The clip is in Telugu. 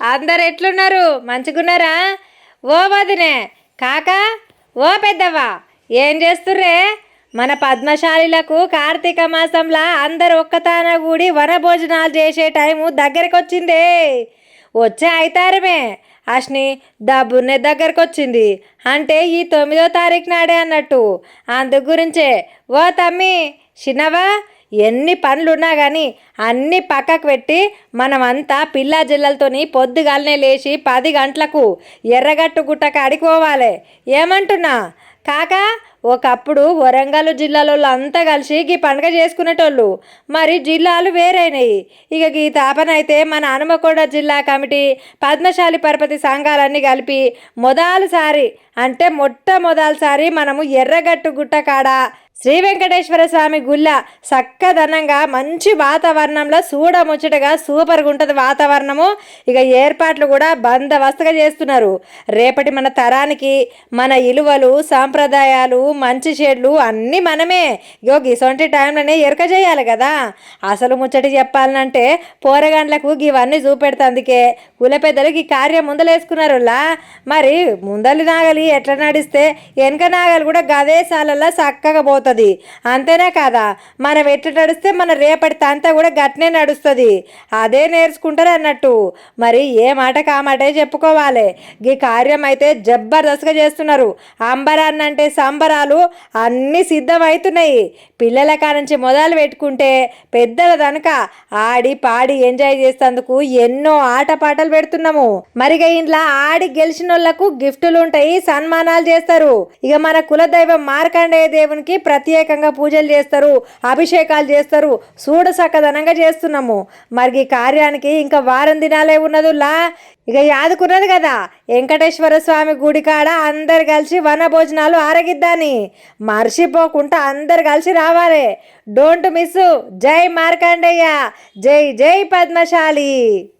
అందరు ఎట్లున్నారు? మంచిగున్నారా? ఓ వదినే కాకా ఓ పెద్దవ్వ ఏం చేస్తుర్రే? మన పద్మశాలిలకు కార్తీక మాసంలో అందరు ఒక్కతాన కూడి వనభోజనాలు చేసే టైము దగ్గరికి వచ్చిందే వచ్చే అయితారమే అష్ని దబ్బున్నే దగ్గరకు వచ్చింది అంటే ఈ తొమ్మిదో తారీఖు నాడే అన్నట్టు. అందు గురించే ఓ తమ్మి చిన్నవా ఎన్ని పనులున్నా కానీ అన్ని పక్కకు పెట్టి మనమంతా పిల్లా జిల్లలతోని పొద్దుగాలనే లేచి పది గంటలకు ఎర్రగట్టు గుట్ట కాడికి పోవాలి. ఏమంటున్నా? కాక ఒకప్పుడు వరంగల్ జిల్లాలో అంతా కలిసి ఈ పండుగ చేసుకునేటోళ్ళు. మరి జిల్లాలు వేరైనాయి. ఇక ఈ తాపనైతే మన హనుమకొండ జిల్లా కమిటీ పద్మశాలి పరపతి సంఘాలన్నీ కలిపి మొదలుసారి అంటే మొట్టమొదటిసారి మనము ఎర్రగట్టు గుట్ట కాడ శ్రీ వెంకటేశ్వర స్వామి గుళ్ళ చక్కదనంగా మంచి వాతావరణంలో చూడముచ్చటగా సూపర్గా ఉంటుంది వాతావరణము. ఇక ఏర్పాట్లు కూడా బందవస్తుగా చేస్తున్నారు. రేపటి మన తరానికి మన ఇలువలు సాంప్రదాయాలు మంచి చెడ్లు అన్నీ మనమే. ఇగో గిసొంటి టైంలోనే ఎరక చేయాలి కదా. అసలు ముచ్చటి చెప్పాలంటే పోరగాండ్లకు ఇవన్నీ చూపెడతందుకే. కుల పెద్దలకు ఈ కార్యం ముందలేసుకున్నారులా మరి ముందలి నాగలి ఎట్లా నడిస్తే వెనక నాగలి కూడా గదేశాలల్లో చక్కగా పోతుంది. అంతేనా కాదా? మనం ఎట్లా నడిస్తే మన రేపటి తంతా కూడా గట్నే నడుస్తుంది. అదే నేర్చుకుంటారు అన్నట్టు. మరి ఏ మాట కామాటే చెప్పుకోవాలి. ఈ కార్యం అయితే జబర్దస్త్గా చేస్తున్నారు. అంబరాన్న అంటే సంబరాలు అన్నీ సిద్ధమవుతున్నాయి పిల్లల కానుంచి మొదలు పెట్టుకుంటే పెద్దల దనక ఆడి పాడి ఎంజాయ్ చేసేందుకు ఎన్నో ఆటపాటలు పెడుతున్నాము. మరిగ ఇంట్లో ఆడి గెలిచిన వాళ్ళకు గిఫ్టులు ఉంటాయి సన్మానాలు చేస్తారు. ఇక మన కులదైవం మార్కండేయ దేవునికి ప్రత్యేకంగా పూజలు చేస్తారు అభిషేకాలు చేస్తారు చూడ సక్కదనంగా చేస్తున్నాము. మరి ఈ కార్యానికి ఇంకా వారం దినాలే ఉన్నదులా ఇక యాదుకున్నది కదా. వెంకటేశ్వర స్వామి గుడి కాడ అందరు కలిసి వన భోజనాలు ఆరగిద్దాని. మర్చిపోకుండా అందరు కలిసి రావాలి. డోంట్ మిస్ జై మార్కండయ్య. జై జై పద్మశాలి.